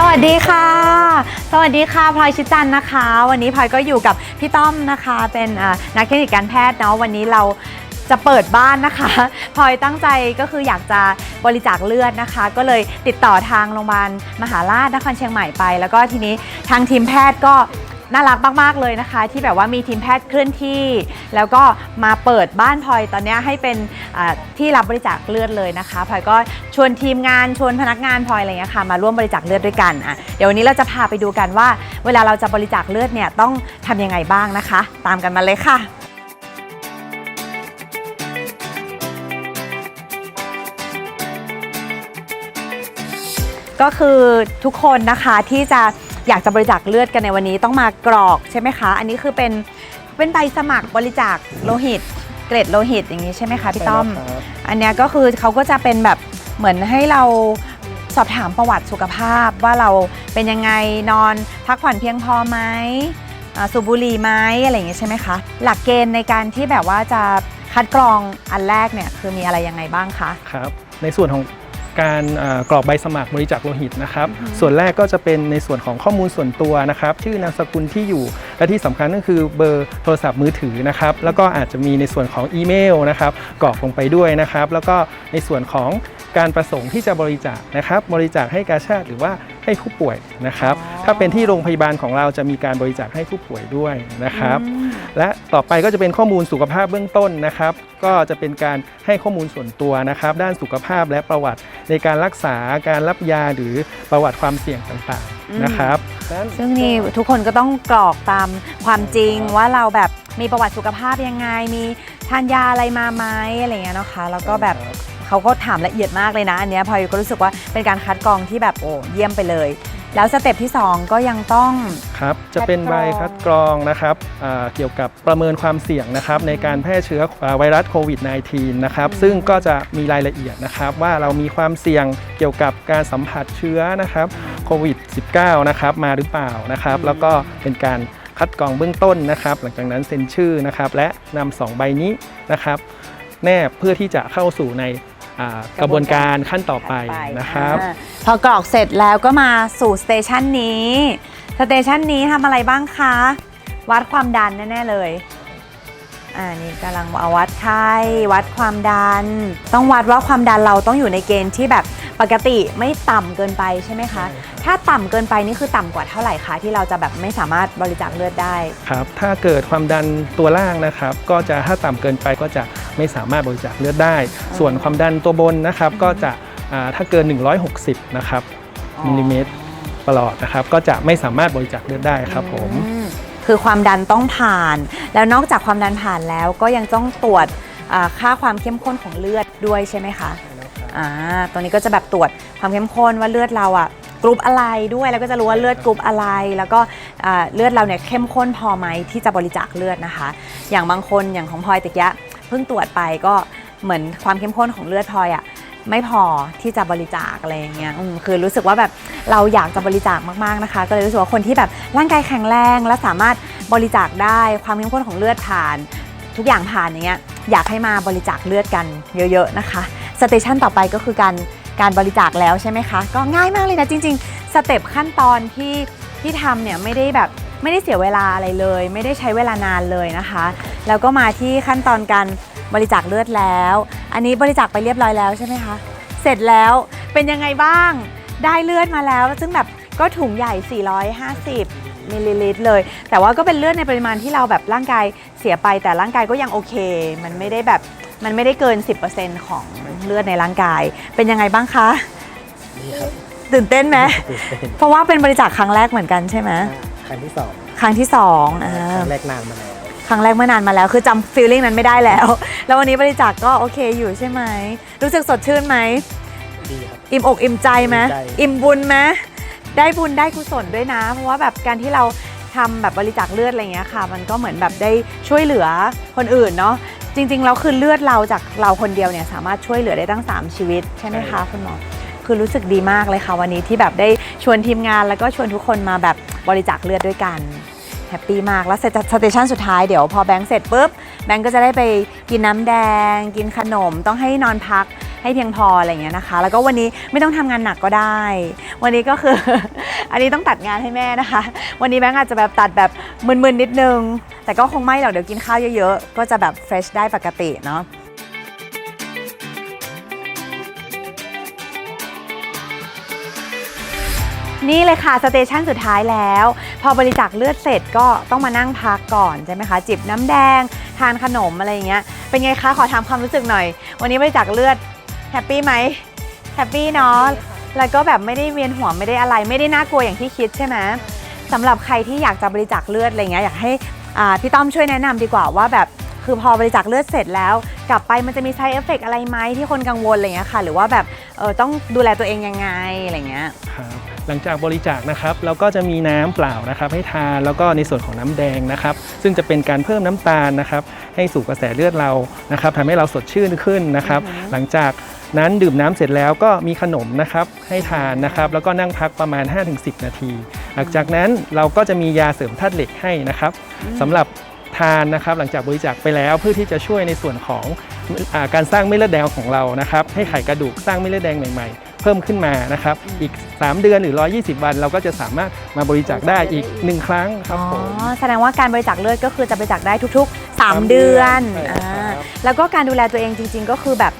สวัสดีค่ะ สวัสดีค่ะพลอยชิจันนะคะ วันนี้พลอยก็อยู่กับพี่ต้อมนะคะ เป็นนักเทคนิคการแพทย์เนาะวันนี้เราจะเปิดบ้านนะคะพลอยตั้งใจก็คืออยากจะบริจาคเลือดนะคะ ก็เลยติดต่อทางโรงพยาบาลมหาราชนครเชียงใหม่ไป แล้วก็ทีนี้ทางทีมแพทย์ก็ น่ารักมาก ๆ เลยนะคะ ที่แบบว่ามีทีมแพทย์เคลื่อนที่ แล้วก็มาเปิดบ้านพลอยตอนนี้ให้เป็นที่รับบริจาคเลือดเลยนะคะพลอยก็ชวนทีมงานชวนพนักงานพลอยอะไรเงี้ยค่ะมาร่วมบริจาคเลือดด้วยกันอะเดี๋ยววันนี้เราจะพาไปดูกันว่า เวลาเราจะบริจาคเลือดเนี่ยต้องทำยังไงบ้างนะคะ ตามกันมาเลยค่ะก็คือทุกคนนะคะที่จะ อยากจะบริจาคเลือดกันในวันนี้ต้องมากรอกใช่ไหมคะ อันนี้คือเป็นเป็นใบสมัครบริจาคโลหิต เกรดโลหิตอย่างนี้ใช่ไหมคะพี่ต้อมอันเนี้ยก็คือเขาก็จะเป็นแบบเหมือนให้เราสอบถามประวัติสุขภาพว่าเราเป็นยังไงนอนพักผ่อนเพียงพอไหมอ่าสูบบุหรี่ไหมอะไรอย่างเงี้ยใช่ไหมคะ หลักเกณฑ์ในการที่แบบว่าจะคัดกรองอันแรกเนี่ยคือมีอะไรยังไงบ้างคะ ครับในส่วนของ การเอ่อกรอกใบสมัครบริจาคโลหิตนะครับอือฮึส่วนแรกก็จะเป็นในส่วนของข้อมูลส่วนตัวนะครับ ชื่อนามสกุลที่อยู่ และที่สำคัญก็คือเบอร์โทรศัพท์มือถือนะครับ แล้วก็อาจจะมีในส่วนของอีเมลนะครับกรอกลงไปด้วยนะครับ แล้วก็ในส่วนของการประสงค์ที่จะบริจาคนะครับ บริจาคให้กาชาติหรือว่าให้ผู้ป่วยนะครับอ๋อถ้าเป็นที่โรงพยาบาลของเราจะมีการบริจาคให้ผู้ป่วยด้วยนะครับอืม และต่อไปก็จะเป็นข้อมูลสุขภาพเบื้องต้นนะครับ ก็จะเป็นการให้ข้อมูลส่วนตัวนะครับ ด้านสุขภาพและประวัติในการรักษาการรับยาหรือประวัติความเสี่ยงต่างอืมๆนะครับซึ่งนี่ทุกคนก็ต้องกรอกตามความจริงว่าเราแบบมีประวัติสุขภาพยังไง มีทานยาอะไรมาไหมอะไรอย่างเงี้ยเนาะคะ แล้วก็แบบเขาก็ถามละเอียดมากเลยนะ อันเนี้ยพลอยก็รู้สึกว่าเป็นการคัดกรองที่แบบโอ้เยี่ยมไปเลย แล้วสเต็ปที่ 2 ก็ยังต้อง ครับ จะเป็นใบคัดกรองนะครับอ่าเกี่ยวกับประเมินความเสี่ยงนะครับในการแพร่เชื้ออ่าไวรัสโควิด -19 นะครับอืมซึ่งก็จะมีรายละเอียดนะครับว่าเรามีความเสี่ยงเกี่ยวกับการสัมผัสเชื้อนะครับโควิด -19 นะครับมาหรือเปล่านะครับแล้วก็เป็นการคัดกรองเบื้องต้นนะครับ หลังจากนั้นเซ็นชื่อนะครับและนำสองใบนี้นะครับแนบเพื่อที่จะเข้าสู่ในอ่า กระบวนการขั้นต่อไปนะครับอ่าพอกรอกเสร็จแล้วก็มาสู่สเตชันนี้สเตชันนี้ทำอะไรบ้างคะ วัดความดันแน่ ๆ เลยอ่านี่กำลังเอาวัดไข้วัดความดัน ต้องวัดว่าความดันเราต้องอยู่ในเกณฑ์ที่แบบปกติไม่ต่ำเกินไปใช่ไหมคะ ถ้าต่ำเกินไปนี่คือต่ำกว่าเท่าไหร่คะที่เราจะแบบไม่สามารถบริจาคเลือดได้ ครับ ถ้าเกิดความดันตัวล่างนะครับ ก็จะถ้าต่ำเกินไปก็จะ ไม่สามารถบริจาคเลือดได้ ส่วนความดันตัวบนนะครับก็จะอ่าถ้าเกิน 160 นะครับอ๋อมิลลิเมตรประหลอดนะครับ ก็จะไม่สามารถบริจาคเลือดได้ครับผมอืคือความดันต้องผ่าน แล้วนอกจากความดันผ่านแล้วก็ยังต้องตรวจอ่าค่าความเข้มข้นของเลือดด้วยใช่ไหมคะอ่าตรงนี้ก็จะแบบตรวจความเข้มข้นว่าเลือดเราอะกรุ๊ปอะไรด้วยแล้วก็จะรู้ว่าเลือดกรุ๊ปอะไร แล้วก็อ่าเลือดเราเนี่ยเข้มข้นพอไหมที่จะบริจาคเลือดนะคะ อย่างบางคนอย่างของพลอยตะกี้ เพิ่งตรวจไปก็เหมือนความเข้มข้นของเลือดพลอยอะไม่พอที่จะบริจาคอะไรอย่างเงี้ยอืมคือรู้สึกว่าแบบเราอยากจะบริจาคมากๆนะคะ ก็เลยรู้สึกว่าคนที่แบบร่างกายแข็งแรงและสามารถบริจาคได้ความเข้มข้นของเลือดผ่าน ทุกอย่างผ่านอย่างเงี้ยอยากให้มาบริจาคเลือดกันเยอะๆนะคะสเตชันต่อไปก็คือการการบริจาคแล้วใช่ไหมคะ ก็ง่ายมากเลยนะจริง ๆ สเต็ปขั้นตอนที่ที่ทำเนี่ยไม่ได้แบบ ไม่ได้เสียเวลาอะไรเลย ไม่ได้ใช้เวลานานเลยนะคะ แล้วก็มาที่ขั้นตอนการบริจาคเลือดแล้ว อันนี้บริจาคไปเรียบร้อยแล้วใช่ไหมคะเสร็จแล้วเป็นยังไงบ้าง ได้เลือดมาแล้ว ซึ่งแบบก็ถุงใหญ่ 450มิลลิลิตรเลย แต่ว่าก็เป็นเลือดในปริมาณที่เราแบบร่างกายเสียไปแต่ร่างกายก็ยังโอเค มันไม่ได้แบบมันไม่ได้เกิน 10%ของเลือดในร่างกาย เป็นยังไงบ้างคะ ตื่นเต้นไหม เพราะว่าเป็นบริจาคครั้งแรกเหมือนกันใช่ไหม ครั้งที่สองครั้งที่สองอ่าครั้งแรกนานมาแล้วครั้งแรกเมื่อนานมาแล้วคือจำฟีลลิ่งนั้นไม่ได้แล้ว แล้ววันนี้บริจาคก็โอเคอยู่ใช่ไหม รู้สึกสดชื่นไหมดีครับ อิ่มอกอิ่มใจไหมอิ่มใจ อิ่มบุญไหมได้บุญได้กุศลด้วยนะ เพราะว่าแบบการที่เราทำแบบบริจาคเลือดอะไรอย่างเงี้ยค่ะ มันก็เหมือนแบบได้ช่วยเหลือคนอื่นเนาะจริงๆแล้วคือเลือดเราจากเราคนเดียวเนี่ยสามารถช่วยเหลือได้ตั้ง 3 ชีวิตใช่ไหมคะคุณหมอ คือรู้สึกดีมากเลยค่ะวันนี้ที่แบบได้ชวนทีมงานแล้วก็ชวนทุกคนมาแบบบริจาคเลือดด้วยกันแฮปปี้มาก แล้วเสร็จสเตชันสุดท้ายเดี๋ยวพอแบงค์เสร็จปุ๊บ แบงค์ก็จะได้ไปกินน้ำแดง กินขนม ต้องให้นอนพักให้เพียงพออะไรอย่างเงี้ยนะคะ แล้วก็วันนี้ไม่ต้องทำงานหนักก็ได้ วันนี้ก็คือ อันนี้ต้องตัดงานให้แม่นะคะ วันนี้แบงค์อาจจะแบบตัดแบบมึนๆนิดนึง แต่ก็คงไม่หรอกเดี๋ยวกินข้าวเยอะๆ ก็จะแบบเฟรชได้ปกติเนาะ นี่เลยค่ะสเตชันสุดท้ายแล้ว พอบริจาคเลือดเสร็จก็ต้องมานั่งพักก่อนใช่ไหมคะ จิบน้ำแดง ทานขนมอะไรอย่างเงี้ยเป็นไงคะขอถามความรู้สึกหน่อย วันนี้บริจาคเลือดแฮปปี้ไหมแฮปปี้เนาะแล้วก็แบบไม่ได้เวียนหัวไม่ได้อะไร ไม่ได้น่ากลัวอย่างที่คิดใช่ไหมสำหรับใครที่อยากจะบริจาคเลือดอะไรเงี้ยอยากให้อ่าพี่ต้อมช่วยแนะนำดีกว่าว่าแบบ คือพอบริจาคเลือดเสร็จแล้ว กลับไปมันจะมี side effect อะไรไหมที่คนกังวลอะไรเงี้ยค่ะ หรือว่าแบบเออต้องดูแลตัวเองยังไงอะไรเงี้ยครับหลังจากบริจาคนะครับเราก็จะมีน้ำเปล่านะครับให้ทานแล้วก็ในส่วนของน้ำแดงนะครับ ซึ่งจะเป็นการเพิ่มน้ำตาลนะครับ ให้สู่กระแสเลือดเรานะครับทำให้เราสดชื่นขึ้นนะครับอือฮึหลังจากนั้นดื่มน้ำเสร็จแล้วก็มีขนมนะครับให้ทานนะครับแล้วก็นั่งพักประมาณ 5-10 นาที หลังจากนั้นเราก็จะมียาเสริมธาตุเหล็กให้นะครับสำหรับ ทานนะครับ หลังจากบริจาคไปแล้วเพื่อที่จะช่วยในส่วนของอาการสร้างเม็ดเลือดแดงของเรานะครับ ให้ไขกระดูกสร้างเม็ดเลือดแดงใหม่ๆ เพิ่มขึ้นมานะครับ อีก 3 เดือนหรือ 120 วัน เราก็จะสามารถมาบริจาคได้อีก 1 ครั้งครับผมอ๋อแสดงว่าการบริจาคเลือดก็คือจะบริจาคได้ทุกๆสาม3เดือนเดือนใช่ครับอ่าแล้วก็การดูแลตัวเองจริง ๆ ก็คือแบบ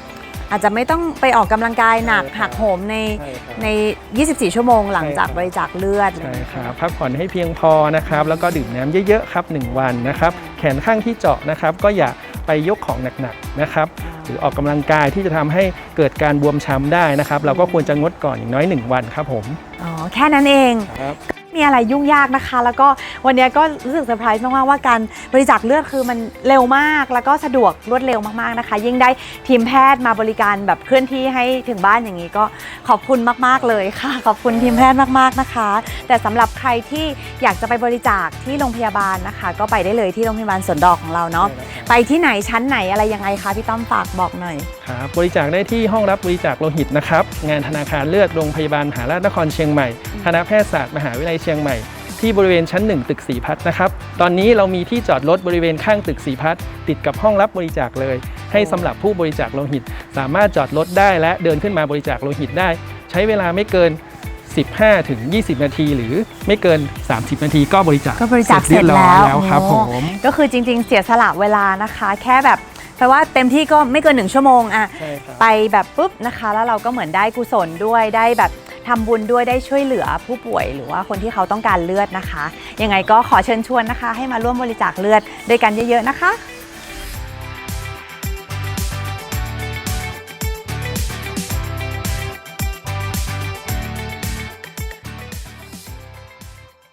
อาจจะไม่ต้องไปออกกำลังกายหนักใช่ครับหักโหมในใช่ครับใน 24 ชั่วโมงหลังจากใช่ครับ บริจาคเลือด ใช่ครับพักผ่อนให้เพียงพอนะครับ แล้วก็ดื่มน้ำเยอะๆครับ 1 วันนะครับ แขนข้างที่เจาะนะครับ ก็อย่าไปยกของหนักๆนะครับ หรือออกกำลังกายที่จะทำให้เกิดการบวมช้ำได้นะครับ เราก็ควรจะงดก่อนอย่างน้อย 1 วันครับผมอ๋อ แค่นั้นเอง ครับ มีอะไรยุ่งยากนะคะ แล้วก็วันนี้ก็รู้สึกเซอร์ไพรส์มากๆว่าการบริจาคเลือดคือมันเร็วมาก แล้วก็สะดวกรวดเร็วมากๆนะคะ ยิ่งได้ทีมแพทย์มาบริการแบบเคลื่อนที่ให้ถึงบ้านอย่างนี้ก็ขอบคุณมากๆเลยค่ะ ขอบคุณทีมแพทย์มากๆนะคะ แต่สำหรับใครที่อยากจะไปบริจาคที่โรงพยาบาลนะคะ ก็ไปได้เลยที่โรงพยาบาลสวนดอกของเราเนาะ ไปที่ไหนชั้นไหนอะไรยังไงคะพี่ต้อมฝากบอกหน่อยครับบริจาคได้ที่ห้องรับบริจาคโลหิตนะครับ งานธนาคารเลือดโรงพยาบาลมหาราชนครเชียงใหม่คณะแพทยศาสตร์มหาวิทยาลัยเชียงใหม่ที่บริเวณชั้น 1 ตึกสีพัฒน์นะครับ ตอนนี้เรามีที่จอดรถบริเวณข้างตึกสีพัฒน์ติดกับห้องรับบริจาคเลย ให้สำหรับผู้บริจาคโลหิต สามารถจอดรถได้และเดินขึ้นมาบริจาคโลหิตได้ ใช้เวลาไม่เกิน 15 ถึง 20 นาที หรือไม่เกิน 30 นาทีก็บริจาคก็บริจาคเสร็จยบอยแล้วแล้วครับโอ้ผมก็คือจริง ๆ เสียสละเวลานะคะ แค่แบบแปลว่าเต็มที่ก็ไม่เกินหนึ่งชั่วโมงอะใช่ครับไปแบบปุ๊บนะคะ แล้วเราก็เหมือนได้กุศลด้วยได้แบบทำบุญด้วยได้ช่วยเหลือผู้ป่วย หรือว่าคนที่เขาต้องการเลือดนะคะ ยังไงก็ขอเชิญชวนนะคะ ให้มาร่วมบริจาคเลือดด้วยกันเยอะๆนะคะ